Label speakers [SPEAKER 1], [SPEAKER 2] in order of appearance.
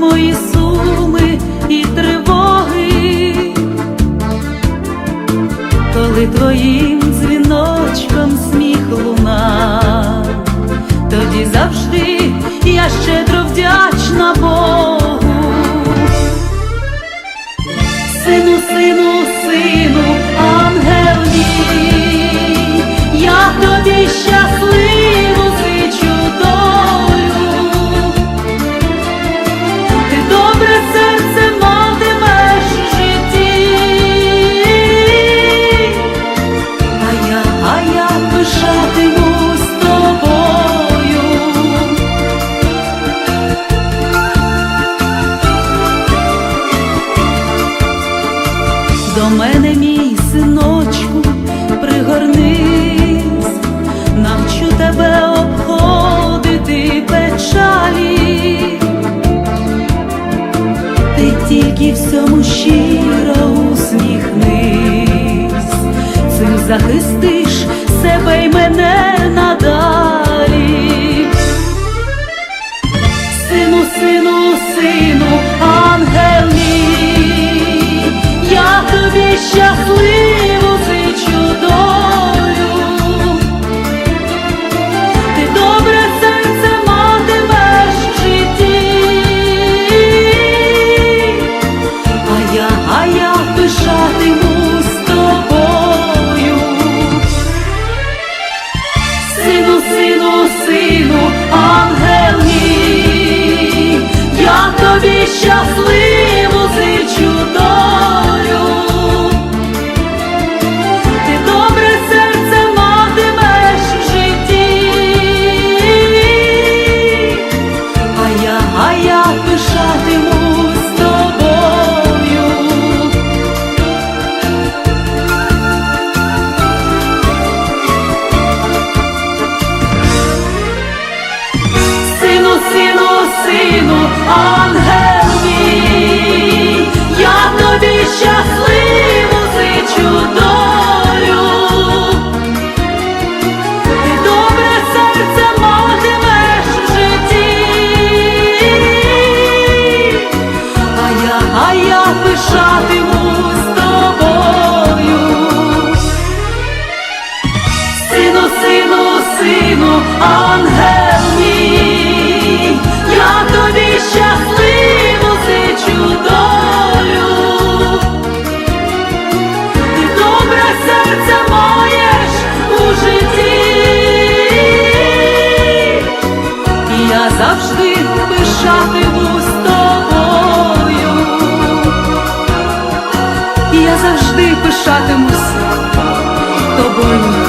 [SPEAKER 1] мої сили. синочку, пригорнись, навчу тебе обходити печалі, ти тільки всьому щиро усміхнись, цим захистиш себе й мене надалі, сину, сину, сину, ангел мій, я тобі щасливий. Я, ангел я тобі щасливу зичу долю. Ти добре серце матимеш в житті, а я, а я пишатимусь тобою. Сину, сину, сину, ангел todo bonito.